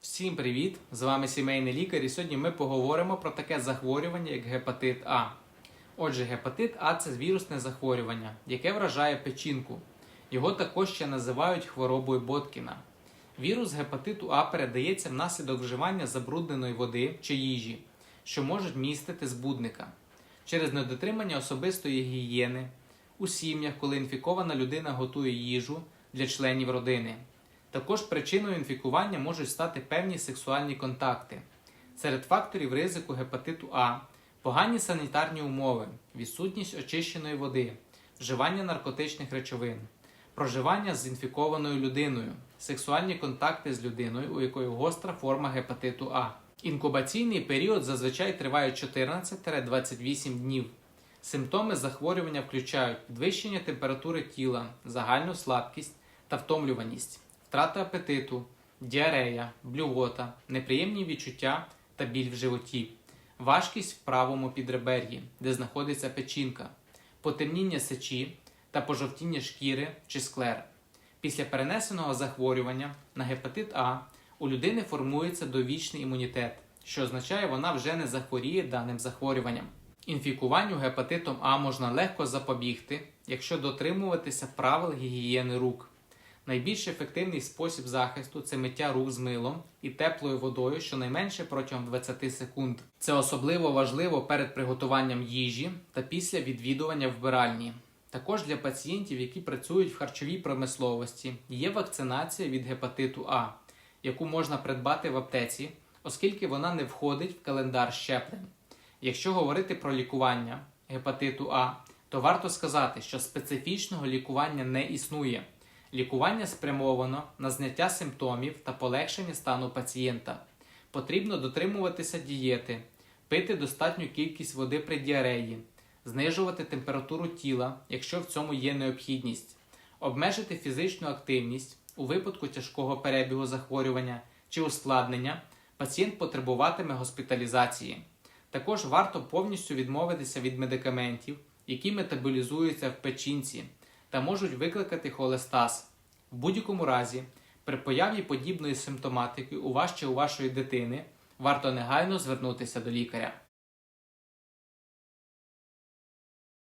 Всім привіт! З вами сімейний лікар, і сьогодні ми поговоримо про таке захворювання, як гепатит А. Отже, гепатит А це вірусне захворювання, яке вражає печінку. Його також ще називають хворобою Боткіна. Вірус гепатиту А передається внаслідок вживання забрудненої води чи їжі, що можуть містити збудника. Через недотримання особистої гігієни у сім'ях, коли інфікована людина готує їжу для членів родини. Також причиною інфікування можуть стати певні сексуальні контакти. Серед факторів ризику гепатиту А погані санітарні умови, відсутність очищеної води, вживання наркотичних речовин, проживання з інфікованою людиною, сексуальні контакти з людиною, у якої гостра форма гепатиту А. Інкубаційний період зазвичай триває 14-28 днів. Симптоми захворювання включають підвищення температури тіла, загальну слабкість та втомлюваність, втрата апетиту, діарея, блювота, неприємні відчуття та біль в животі, важкість в правому підребер'ї, де знаходиться печінка, потемніння сечі та пожовтіння шкіри чи склер. Після перенесеного захворювання на гепатит А у людини формується довічний імунітет, що означає, вона вже не захворіє даним захворюванням. Інфікуванню гепатитом А можна легко запобігти, якщо дотримуватися правил гігієни рук. Найбільш ефективний спосіб захисту це миття рук з милом і теплою водою щонайменше протягом 20 секунд. Це особливо важливо перед приготуванням їжі та після відвідування вбиральні. Також для пацієнтів, які працюють в харчовій промисловості, є вакцинація від гепатиту А, яку можна придбати в аптеці, оскільки вона не входить в календар щеплень. Якщо говорити про лікування гепатиту А, то варто сказати, що специфічного лікування не існує. Лікування спрямовано на зняття симптомів та полегшення стану пацієнта. Потрібно дотримуватися дієти, пити достатню кількість води при діареї, знижувати температуру тіла, якщо в цьому є необхідність, обмежити фізичну активність у випадку тяжкого перебігу захворювання чи ускладнення, пацієнт потребуватиме госпіталізації. Також варто повністю відмовитися від медикаментів, які метаболізуються в печінці та можуть викликати холестаз. В будь-якому разі, при появі подібної симптоматики у вас чи у вашої дитини варто негайно звернутися до лікаря.